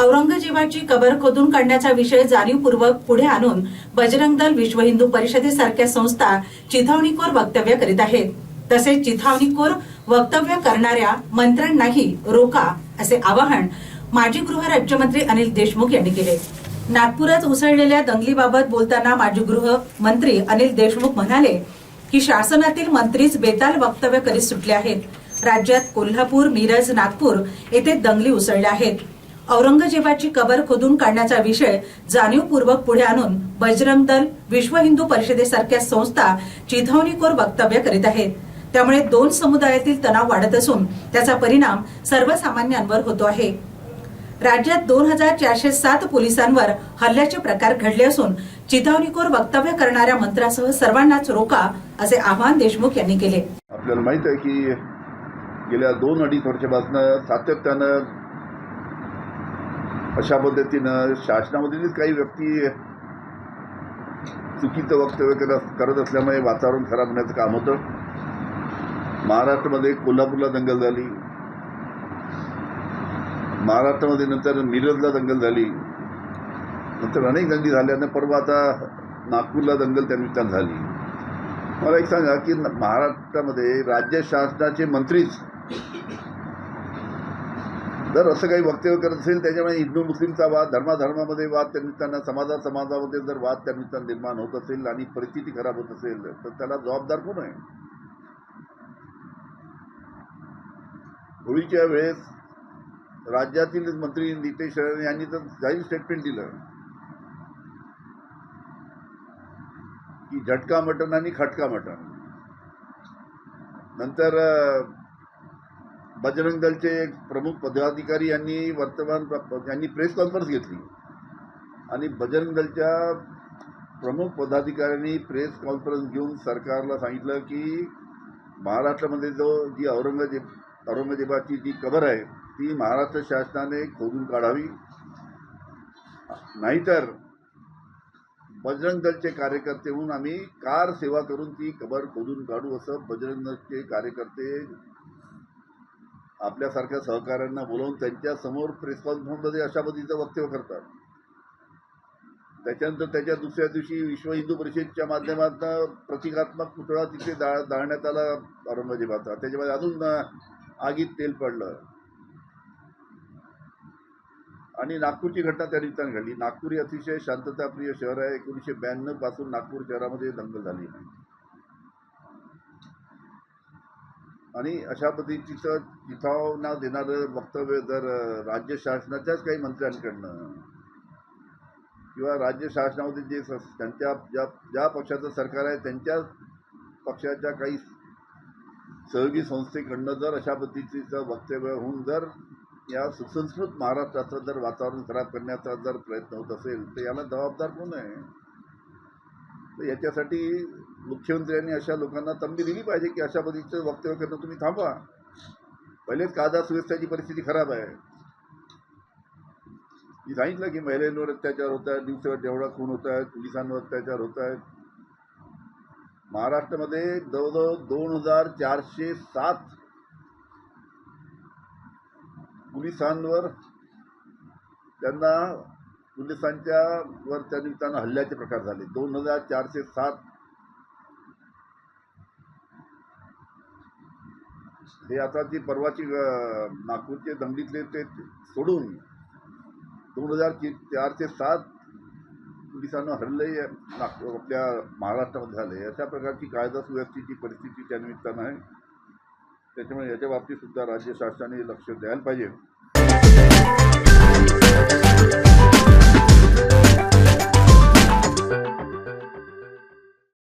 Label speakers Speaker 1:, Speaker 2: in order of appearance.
Speaker 1: औरंगजेबाची कबर खोदून काढण्याचा विषय जाणीवपूर्वक पुढे आणून बजरंग दल विश्व हिंदू परिषदेसारख्या संस्था चिथावणीखोर वक्तव्य करीत आहेत. तसेच चिथावणीखोर वक्तव्य करणाऱ्या मंत्र्यांनाही रोका असे आवाहन माजी गृह राज्यमंत्री अनिल देशमुख यांनी केले. नागपुरात उसळलेल्या दंगलीबाबत बोलताना माजी गृह मंत्री अनिल देशमुख म्हणाले की शासनातील मंत्रीच बेताल वक्तव्य करीत सुटले आहेत. राज्यात कोल्हापूर मिरज नागपूर येथे दंगली उसळल्या आहेत. औरंगजेबाची कबर खोदून काढण्याचा विषय जाणीवपूर्वक पुढे आणून बजरंग दल विश्व हिंदू परिषदेसारख्या संस्था चिथावणीखोर वक्तव्य करीत आहेत. त्यामुळे दोन समुदायातील तणाव वाढत असून त्याचा परिणाम सर्वसामान्यांवर होतो आहे. राज्यात दोन हजार चारशे सात पोलिसांवर हल्ल्याचे प्रकार घडले असून चिथावणीखोर वक्तव्य करणाऱ्या मंत्र्यासह सर्वांनाच रोका असे आवाहन देशमुख यांनी केले.
Speaker 2: आपल्याला माहीत आहे की गेल्या दोन अडीच वर्षापासून सातत्यानं अशा पद्धतीनं शासनामधीलच काही व्यक्ती चुकीचं वक्तव्य करत करत असल्यामुळे वातावरण खराब होण्याचं काम होतं. महाराष्ट्रामध्ये कोल्हापूरला दंगल झाली. महाराष्ट्रामध्ये नंतर मिरजला दंगल झाली. नंतर अनेक दंगली झाल्यानं परवा आता नागपूरला दंगल त्यानिमित्तानं झाली. मला एक सांगा की महाराष्ट्रामध्ये राज्य शासनाचे मंत्रीच जर असं काही वक्तव्य करत असेल त्याच्यामुळे हिंदू मुस्लिमचा वाद धर्माधर्मामध्ये वाद त्या निमित्तानं समाजा समाजामध्ये जर वाद त्या निमित्तानं निर्माण होत असेल आणि परिस्थिती खराब होत असेल तर त्याला जबाबदार कोण आहे? होळीच्या वेळेस राज्यातील मंत्री नितेश राणे यांनी तर जाहीर स्टेटमेंट दिलं. की झटका मटण आणि खटका मटण नंतर बजरंग दलचे एक प्रमुख पदाधिकारी यांनी वर्तमान यांनी प्रेस कॉन्फरन्स घेतली. आणि बजरंग दलच्या प्रमुख पदाधिकाऱ्यांनी प्रेस कॉन्फरन्स घेऊन सरकारला सांगितलं की महाराष्ट्रामध्ये जो जी औरंगजेब औरंगजेबाची जी कबर आहे ती महाराष्ट्र शासनाने खोदून काढावी. नाहीतर बजरंग दलचे कार्यकर्ते म्हणून आम्ही कार सेवा करून ती कबर खोदून काढू असं बजरंग दलचे कार्यकर्ते आपल्यासारख्या सहकाऱ्यांना बोलवून त्यांच्यासमोर प्रेस कॉन्फरन्समध्ये अशा पद्धतीचं वक्तव्य करतात. त्याच्यानंतर त्याच्या दुसऱ्या दिवशी विश्व हिंदू परिषदेच्या माध्यमातून प्रतिकात्मक पुतळा तिथे दा दाळण्यात आला औरंगजेबाचा. त्याच्यामध्ये अजून आगीत तेल पडलं. आणि नागपूरची घटना त्या निमित्तानं घडली. नागपूर हे अतिशय शांतताप्रिय शहर आहे. एकोणीसशे ब्याण्णवपासून नागपूर शहरामध्ये दंगल झाली. आणि अशा पद्धतीचं चिथावणा देणारं वक्तव्य जर राज्य शासनाच्याच काही मंत्र्यांकडनं किंवा राज्य शासनामध्ये जे त्यांच्या ज्या ज्या पक्षाचं सरकार आहे त्यांच्या पक्षाच्या काही सहयोगी संस्थेकडनं जर अशा पद्धतीचं वक्तव्य होऊन जर या सुसंस्कृत महाराष्ट्राचं जर वातावरण खराब करण्याचा जर प्रयत्न होत असेल तर याला जबाबदार कोण आहे? तर याच्यासाठी मुख्यमंत्र्यांनी अशा लोकांना तंबी दिली पाहिजे की अशा पद्धतीचं वक्तव्य करणं तुम्ही थांबवा. पहिलेच कायदा सुव्यवस्थेची परिस्थिती खराब आहे. मी सांगितलं की महिलांवर अत्याचार होत आहेत दिवसावर जेवढा खून होत आहेत पोलिसांवर अत्याचार होत आहेत. महाराष्ट्रामध्ये जवळजवळ दोन हजार चारशे सात पोलिसांवर त्यांना पोलिसांच्या वर त्या निमित्तानं हल्ल्याचे प्रकार झाले. दोन हजार चारशे सात हे आता जी परवाची नागपूरचे दंगलीतले ते सोडून दोन हजार चारशे सात पोलिसांना हल्ले नागपूर आपल्या महाराष्ट्रामध्ये झाले. अशा प्रकारची कायदा सुव्यवस्थेची परिस्थिती त्या निमित्तानं आहे. त्याच्यामुळे याच्या बाबतीत सुद्धा राज्य शासनाने लक्ष द्यायला पाहिजे.